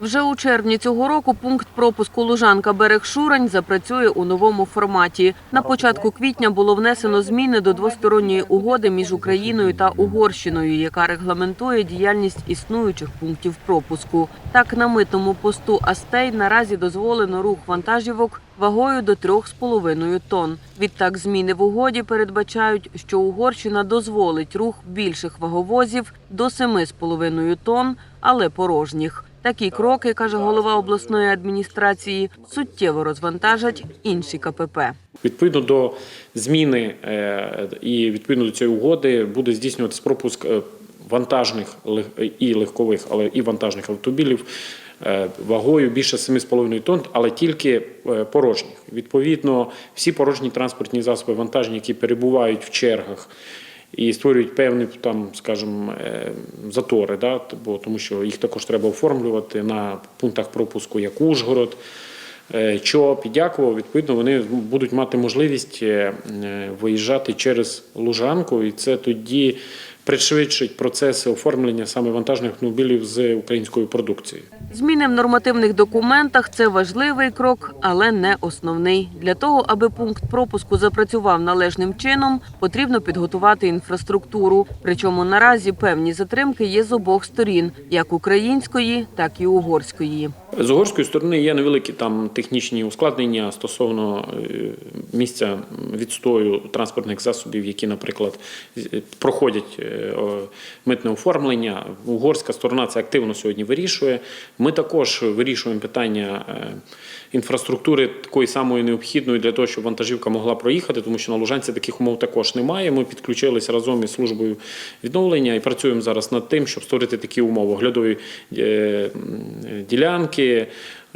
Вже у червні цього року пункт пропуску Лужанка Берег Шурань запрацює у новому форматі. На початку квітня було внесено зміни до двосторонньої угоди між Україною та Угорщиною, яка регламентує діяльність існуючих пунктів пропуску. Так на митному посту Астей наразі дозволено рух вантажівок вагою до 3,5 тонн. Відтак зміни в угоді передбачають, що Угорщина дозволить рух більших ваговозів до 7,5 тонн, але порожніх. Такі кроки, каже голова обласної адміністрації, суттєво розвантажать інші КПП. Відповідно до зміни е, і відповідно до цієї угоди буде здійснюватись пропуск е, вантажних і легкових, але і вантажних автомобілів е, вагою більше 7,5 тонн, але тільки порожніх. Відповідно, всі порожні транспортні засоби вантажні, які перебувають в чергах. І створюють певні там, скажімо, е, затори, да, бо тому що їх також треба оформлювати на пунктах пропуску, як Ужгород, Е, Чоп. І відповідно, вони будуть мати можливість е, виїжджати через Лужанку, і це тоді пришвидшить процеси оформлення саме вантажних автомобілів з українською продукцією. Зміни в нормативних документах це важливий крок, але не основний. Для того, аби пункт пропуску запрацював належним чином, потрібно підготувати інфраструктуру. Причому наразі певні затримки є з обох сторін, як української, так і угорської. З угорської сторони є невеликі там технічні ускладнення стосовно е, місця відстою транспортних засобів, які, наприклад, проходять е, митне оформлення. Угорська сторона це активно сьогодні вирішує. Ми також вирішуємо питання е, інфраструктури такої самої необхідної для того, щоб вантажівка могла проїхати, тому що на Лужанці таких умов також немає. Ми підключилися разом із службою відновлення і працюємо зараз над тим, щоб створити такі умови оглядові е, ділянки.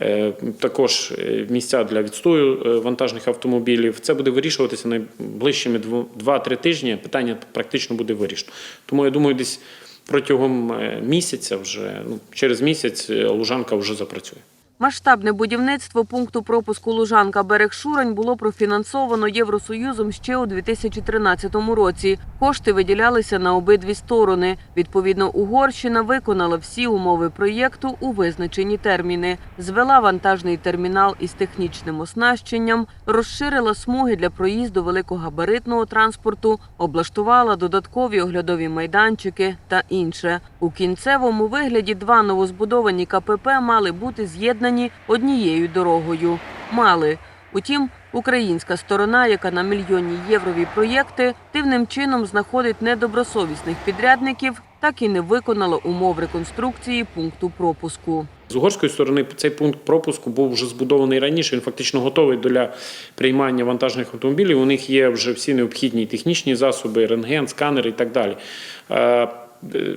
Е, Також е, місця для відстою е, вантажних автомобілів. Це буде вирішуватися найближчими 2-3 тижні. Питання практично буде вирішено. Тому я думаю, десь протягом місяця, вже ну, через місяць, Лужанка вже запрацює. Масштабне будівництво пункту пропуску Лужанка Берег Шурань було профінансовано Євросоюзом ще у 2013 році. Кошти виділялися на обидві сторони. Відповідно, Угорщина виконала всі умови проєкту у визначені терміни, звела вантажний термінал із технічним оснащенням, розширила смуги для проїзду великогабаритного транспорту, облаштувала додаткові оглядові майданчики та інше. У кінцевому вигляді два новозбудовані КПП мали бути з'єднані однією дорогою. Мали. Утім, українська сторона, яка на мільйонні єврові проєкти дивним чином знаходить недобросовісних підрядників, так і не виконала умов реконструкції пункту пропуску. З угорської сторони цей пункт пропуску був вже збудований раніше. Він фактично готовий для приймання вантажних автомобілів. У них є вже всі необхідні технічні засоби, рентген, сканери і так далі.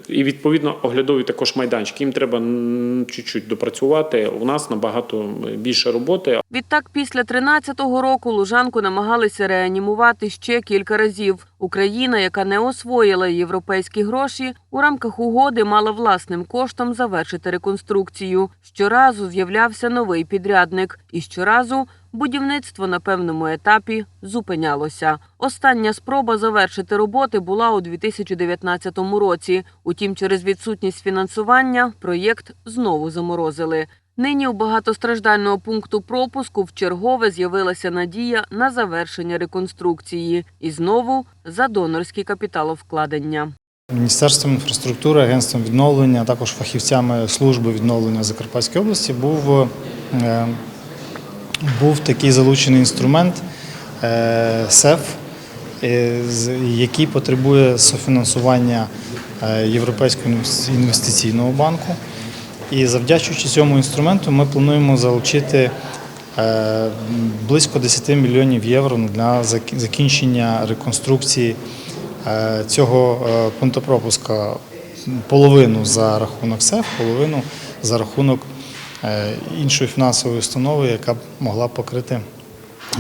І відповідно оглядові також майданчики. Їм треба чуть-чуть допрацювати. У нас набагато більше роботи. Відтак, після 13-го року Лужанку намагалися реанімувати ще кілька разів. Україна, яка не освоїла європейські гроші, у рамках угоди мала власним коштом завершити реконструкцію. Щоразу з'являвся новий підрядник, і щоразу будівництво на певному етапі зупинялося. Остання спроба завершити роботи була у 2019 році. Утім, через відсутність фінансування проєкт знову заморозили. Нині у багатостраждального пункту пропуску в чергове з'явилася надія на завершення реконструкції і знову за донорські капіталовкладення. Міністерством інфраструктури, агентством відновлення, а також фахівцями служби відновлення Закарпатської області був, е, був такий залучений інструмент е, СЕФ, е, який потребує софінансування Європейського інвестиційного банку. І завдячуючи цьому інструменту, ми плануємо залучити близько 10 мільйонів євро для закінчення реконструкції цього е, пунктопропуска. Половину за рахунок СЕФ, половину за рахунок е, іншої фінансової установи, яка б могла покрити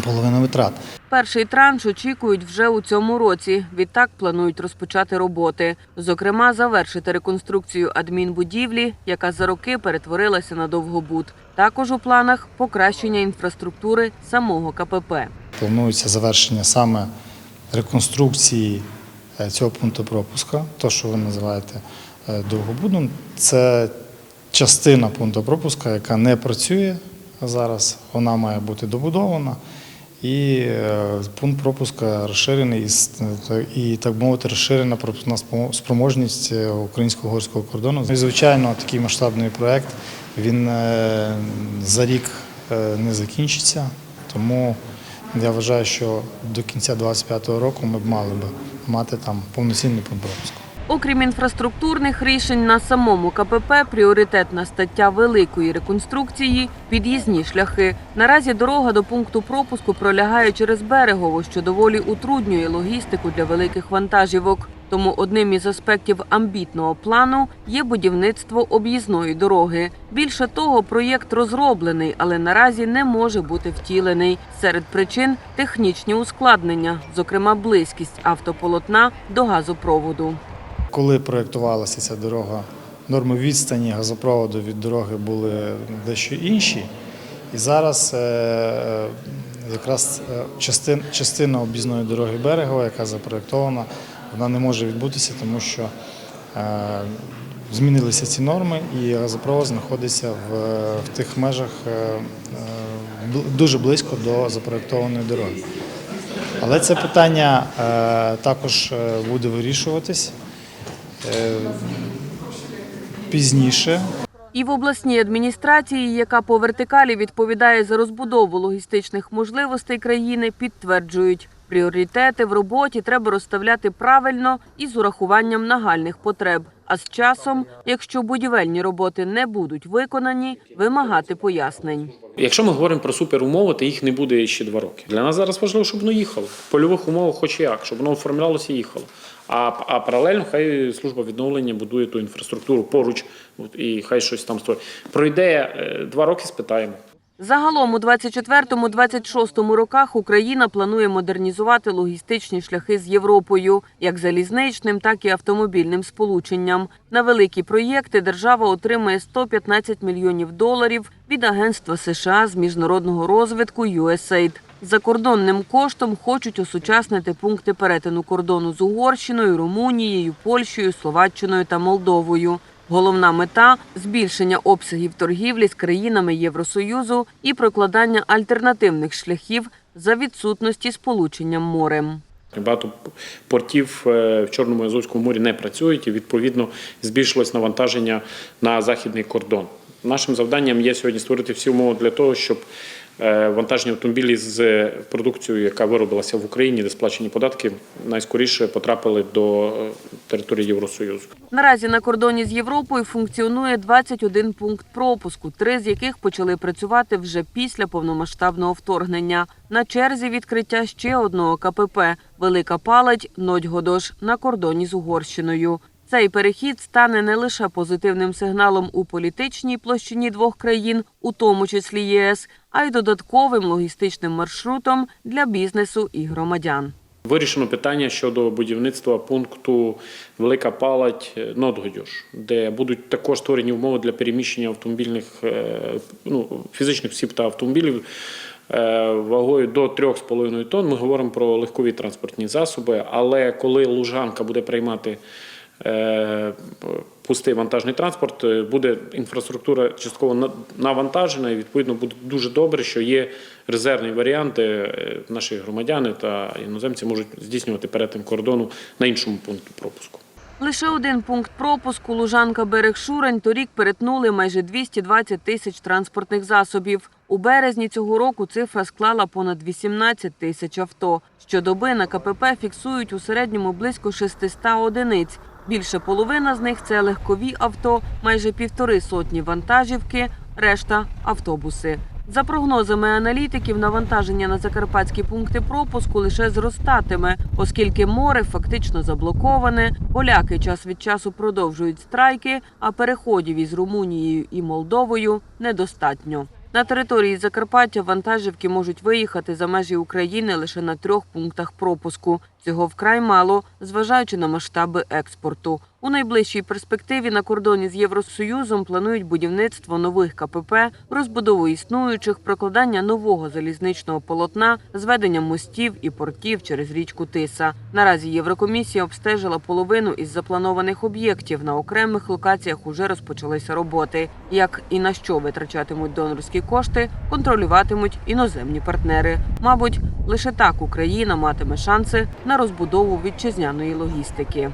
половину витрат. Перший транш очікують вже у цьому році. Відтак планують розпочати роботи. Зокрема, завершити реконструкцію адмінбудівлі, яка за роки перетворилася на довгобуд. Також у планах покращення інфраструктури самого КПП. Планується завершення саме реконструкції е, цього пункту пропуска, то, що ви називаєте е, довгобудом. Це частина пункту пропуска, яка не працює зараз, вона має бути добудована. І е, пункт пропуска розширений і, так мовити, розширена пропускна спроможність е, українсько-угорського кордону. І, звичайно, такий масштабний проект він е, за рік е, не закінчиться, тому я вважаю, що до кінця 2025 року ми б мали б мати там повноцінну пропуску. Окрім інфраструктурних рішень на самому КПП, пріоритетна стаття великої реконструкції під'їзні шляхи. Наразі дорога до пункту пропуску пролягає через берегово, що доволі утруднює логістику для великих вантажівок. Тому одним із аспектів амбітного плану є будівництво об'їзної дороги. Більше того, проєкт розроблений, але наразі не може бути втілений. Серед причин технічні ускладнення, зокрема близькість автополотна до газопроводу. Коли проєктувалася ця дорога, норми відстані газопроводу від дороги були дещо інші. І зараз е, е, якраз е, частина об'їзної дороги берегова, яка запроєктована, вона не може відбутися, тому що змінилися ці норми, і газопровод знаходиться в, тих межах дуже близько до запроєктованої дороги. Але це питання також буде вирішуватись пізніше. І в обласній адміністрації, яка по вертикалі відповідає за розбудову логістичних можливостей країни, підтверджують, пріоритети в роботі треба розставляти правильно і з урахуванням нагальних потреб. А з часом, якщо будівельні роботи не будуть виконані, вимагати пояснень. Якщо ми говоримо про суперумови, то їх не буде ще два роки. Для нас зараз важливо, щоб воно їхало. В польових умовах, хоч як, щоб воно оформлялося і їхало. А, а паралельно хай служба відновлення будує ту інфраструктуру поруч, і хай щось там стоїть. Пройде е, два роки, спитаємо. Загалом у 24-26 роках Україна планує модернізувати логістичні шляхи з Європою, як залізничним, так і автомобільним сполученням. На великі проєкти держава отримує 115 мільйонів доларів від Агентства США з міжнародного розвитку USAID. Закордонним коштом хочуть осучаснити пункти перетину кордону з Угорщиною, Румунією, Польщею, Словаччиною та Молдовою. Головна мета збільшення обсягів торгівлі з країнами Євросоюзу і прокладання альтернативних шляхів за відсутності сполученням морем. Багато портів е, в Чорному і Азовському морі не працюють і відповідно збільшилось навантаження на західний кордон. Нашим завданням є сьогодні створити всі умови для того, щоб вантажні автомобілі з продукцією, яка виробилася в Україні, де сплачені податки, найскоріше потрапили до е, території Євросоюзу. Наразі на кордоні з Європою функціонує 21 пункт пропуску, три з яких почали працювати вже після повномасштабного вторгнення. На черзі відкриття ще одного КПП Велика Палать Нодьгодош на кордоні з Угорщиною. Цей перехід стане не лише позитивним сигналом у політичній площині двох країн, у тому числі ЄС, а й додатковим логістичним маршрутом для бізнесу і громадян. Вирішено питання щодо будівництва пункту Велика Палать е, Нодгодюш, де будуть також створені умови для переміщення автомобільних е, ну, фізичних осіб та автомобілів е, вагою до 3,5 тонн. Ми говоримо про легкові транспортні засоби, але коли Лужанка буде приймати пустий вантажний транспорт, е, буде інфраструктура частково на- навантажена, і відповідно буде дуже добре, що є резервні варіанти. е, Наші громадяни та іноземці можуть здійснювати перетин кордону на іншому пункту пропуску. Лише один пункт пропуску Лужанка берег Шурань торік перетнули майже 220 тисяч транспортних засобів. У березні цього року цифра склала понад 18 тисяч авто. Щодоби на КПП фіксують у середньому близько 600 одиниць. Більше половина з них це легкові авто, майже півтори сотні вантажівки, решта автобуси. За прогнозами аналітиків, навантаження на закарпатські пункти пропуску лише зростатиме, оскільки море фактично заблоковане. Поляки час від часу продовжують страйки, а переходів із Румунією і Молдовою недостатньо. На території Закарпаття вантажівки можуть виїхати за межі України лише на трьох пунктах пропуску. Цього вкрай мало, зважаючи на масштаби експорту. У найближчій перспективі на кордоні з Євросоюзом планують будівництво нових КПП, розбудову існуючих, прокладання нового залізничного полотна, зведення мостів і портів через річку Тиса. Наразі Єврокомісія обстежила половину із запланованих об'єктів. На окремих локаціях уже розпочалися роботи. Як і на що витрачатимуть донорські кошти, контролюватимуть іноземні партнери. Мабуть, лише так Україна матиме шанси на розбудову вітчизняної логістики.